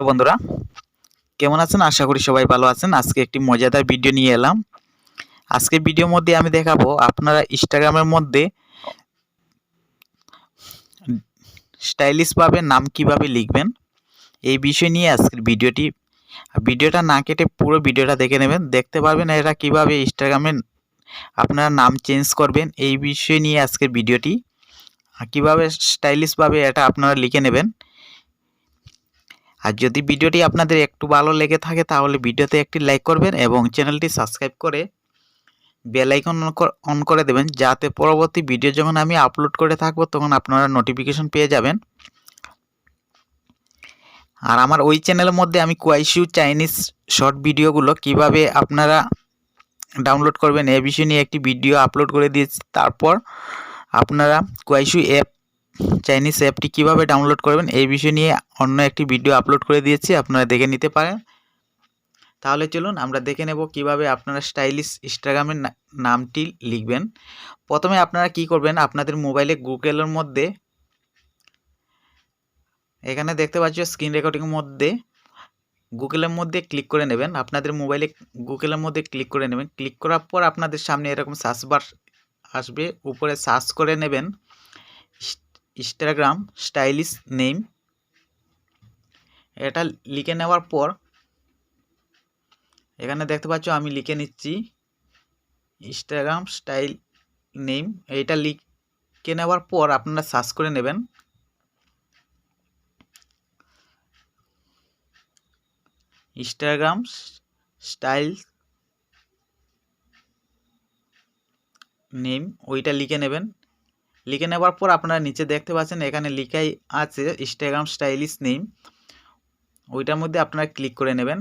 বন্ধুরা, কেমন আছেন? আশা করি সবাই ভালো আছেন। আজকে একটি মজাদার ভিডিও নিয়ে এলাম। আজকের ভিডিওর মধ্যে আমি দেখাবো আপনারা ইনস্টাগ্রামের মধ্যে স্টাইলিশভাবে নাম কীভাবে লিখবেন। এই বিষয় নিয়ে আজকের ভিডিওটি ভিডিওটা না কেটে পুরো ভিডিওটা দেখে নেবেন। দেখতে পারবেন এরা কীভাবে ইনস্টাগ্রামে আপনারা নাম চেঞ্জ করবেন। এই বিষয় নিয়ে আজকের ভিডিওটি কীভাবে স্টাইলিশভাবে এটা আপনারা লিখে নেবেন। আর যদি ভিডিওটি আপনাদের একটু ভালো লেগে থাকে, তাহলে ভিডিওতে একটি লাইক করবেন এবং চ্যানেলটি সাবস্ক্রাইব করে বেল আইকন অন করে দেবেন। যাতে পরবর্তী ভিডিও যখন আমি আপলোড করে থাকব, তখন আপনারা নোটিফিকেশন পেয়ে যাবেন। আর আমার ওই চ্যানেলের মধ্যে আমি কোয়াইশু চাইনিজ শর্ট ভিডিওগুলো কীভাবে আপনারা ডাউনলোড করবেন, এ বিষয় নিয়ে একটি ভিডিও আপলোড করে দিয়েছি। তারপর আপনারা কোয়াইশু অ্যাপ চাইনিজ অ্যাপটি কীভাবে ডাউনলোড করবেন, এই বিষয় নিয়ে অন্য একটি ভিডিও আপলোড করে দিয়েছি, আপনারা দেখে নিতে পারেন। তাহলে চলুন আমরা দেখে নেব কীভাবে আপনারা স্টাইলিশ ইনস্টাগ্রামের নামটি লিখবেন। প্রথমে আপনারা কি করবেন, আপনাদের মোবাইলে গুগলের মধ্যে, এখানে দেখতে পাচ্ছ স্ক্রিন রেকর্ডিংয়ের মধ্যে, গুগলের মধ্যে ক্লিক করে নেবেন। আপনাদের মোবাইলে গুগলের মধ্যে ক্লিক করে নেবেন। ক্লিক করার পর আপনাদের সামনে এরকম সার্চ বার আসবে। উপরে সার্চ করে নেবেন। ইনস্টাগ্রাম স্টাইলিশ নেম এটা লিখে নেওয়ার পর, এখানে দেখতে পাচ্ছ আমি লিখে নিচ্ছি ইনস্টাগ্রাম স্টাইল নেম এইটা লিখে নেওয়ার পর আপনারা সার্চ করে নেবেন। ইনস্টাগ্রাম স্টাইল নেম ওইটা লিখে নেবেন। লিখে নেওয়ার পর আপনারা নিচে দেখতে পাচ্ছেন, এখানে লিখাই আছে ইনস্টাগ্রাম স্টাইলিশ নেম ওইটার মধ্যে আপনারা ক্লিক করে নেবেন।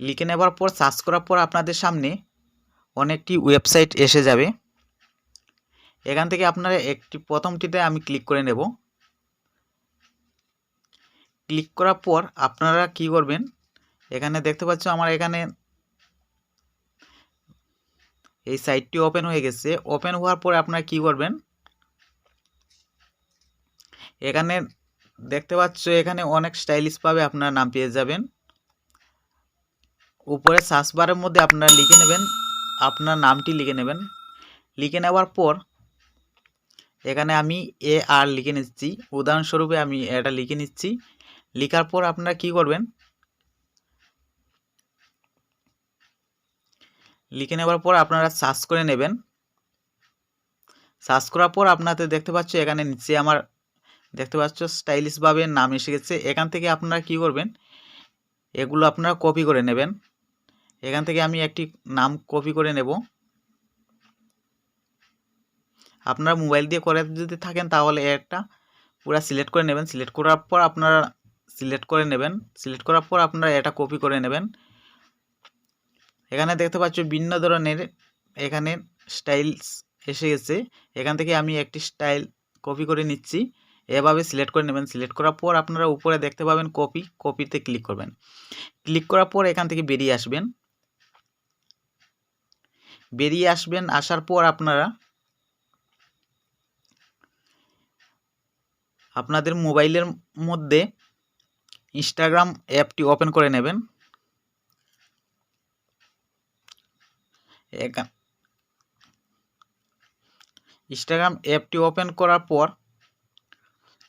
লিখে নেওয়ার পর সার্চ করার পর আপনাদের সামনে অনেকটি ওয়েবসাইট এসে যাবে। এখান থেকে আপনারা একটি প্রথমটিতে আমি ক্লিক করে নেব। ক্লিক করার পর আপনারা কি করবেন? এখানে দেখতে পাচ্ছ আমার এখানে এই সাইটটি ওপেন হয়ে গেছে। ওপেন হওয়ার পরে আপনারা কি করবেন? এখানে দেখতে পাচ্ছ, এখানে অনেক স্টাইলিশ পাবে আপনারা নাম পেয়ে যাবেন। উপরে সার্চ বারের মধ্যে আপনারা লিখে নেবেন, আপনার নামটি লিখে নেবেন। লিখে নেওয়ার পর এখানে আমি এ আর লিখে নিচ্ছি। উদাহরণস্বরূপে আমি এটা লিখে নিচ্ছি। লিখার পর আপনারা কি করবেন? লিখে নেওয়ার পর আপনারা সার্চ করে নেবেন। সার্চ করার পর আপনাদের দেখতে পাচ্ছ এখানে নিচে আমার দেখতে পাচ্ছ স্টাইলিশভাবে নাম এসে গেছে। এখান থেকে আপনারা কি করবেন? এগুলো আপনারা কপি করে নেবেন। এখান থেকে আমি একটি নাম কপি করে নেব। আপনারা মোবাইল দিয়ে করে যদি থাকেন তাহলে একটা পুরা সিলেক্ট করে নেবেন। সিলেক্ট করার পর আপনারা সিলেক্ট করে নেবেন। সিলেক্ট করার পর আপনারা এটা কপি করে নেবেন। এখানে দেখতে পাচ্ছ ভিন্ন ধরনের এখানে স্টাইলস এসে গেছে। এখান থেকে আমি একটি স্টাইল কপি করে নিচ্ছি। এভাবে সিলেক্ট করে নেবেন। সিলেক্ট করার পর আপনারা উপরে দেখতে পাবেন কপি। কপিতে ক্লিক করবেন। ক্লিক করার পর এখান থেকে বেরিয়ে আসবেন। বেরিয়ে আসবেন, আসার পর আপনারা আপনাদের মোবাইলের মধ্যে ইনস্টাগ্রাম অ্যাপটি ওপেন করে নেবেন। ইনস্টাগ্রাম অ্যাপটি ওপেন করার পর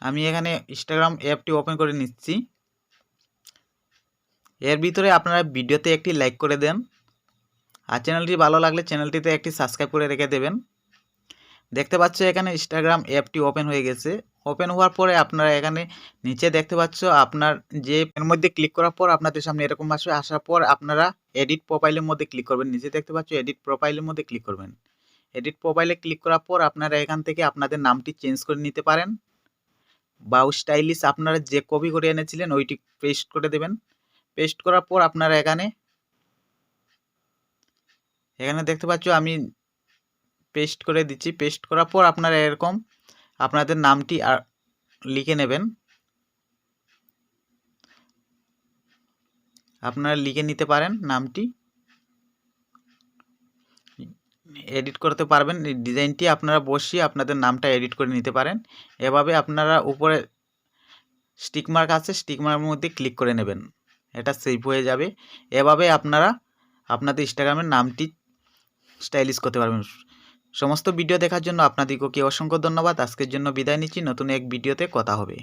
আমি এখানে ইনস্টাগ্রাম অ্যাপটি ওপেন করে নিচ্ছি। এর ভিতরে আপনারা ভিডিওতে একটি লাইক করে দেন। আর চ্যানেলটি ভালো লাগলে চ্যানেলটিতে একটি সাবস্ক্রাইব করে রেখে দেবেন। দেখতে পাচ্ছ এখানে ইনস্টাগ্রাম অ্যাপটি ওপেন হয়ে গেছে। ওপেন হওয়ার পরে আপনারা এখানে নিচে দেখতে পাচ্ছ আপনার যে এর মধ্যে ক্লিক করার পর আপনাদের সামনে এরকম আসবে। আসার পর আপনারা এডিট প্রোফাইলের মধ্যে ক্লিক করবেন। নিচে দেখতে পাচ্ছ এডিট প্রোফাইলের মধ্যে ক্লিক করবেন। এডিট প্রোফাইলে ক্লিক করার পর আপনারা এখান থেকে আপনাদের নামটি চেঞ্জ করে নিতে পারেন। বা স্টাইলিশ আপনারা যে কপি করে এনেছিলেন ওইটি পেস্ট করে দেবেন। পেস্ট করার পর আপনারা এখানে এখানে দেখতে পাচ্ছ আমি পেস্ট করে দিচ্ছি। পেস্ট করার পর আপনারা এরকম আপনাদের নামটি আর লিখে নেবেন। আপনারা লিখে নিতে পারেন নামটি। এডিট করতে পারবেন। ডিজাইনটি আপনারা বসিয়ে আপনাদের নামটা এডিট করে নিতে পারেন। এভাবে আপনারা উপরে স্টিক মার্ক আছে, স্টিক মধ্যে ক্লিক করে নেবেন। এটা সেভ হয়ে যাবে। এভাবে আপনারা আপনাদের ইনস্টাগ্রামের নামটি স্টাইলিশ করতে পারবেন। সমস্ত ভিডিও দেখার জন্য আপনাদেরকে অসংখ্য ধন্যবাদ। আজকের জন্য বিদায় নিচ্ছি। নতুন এক ভিডিওতে কথা হবে।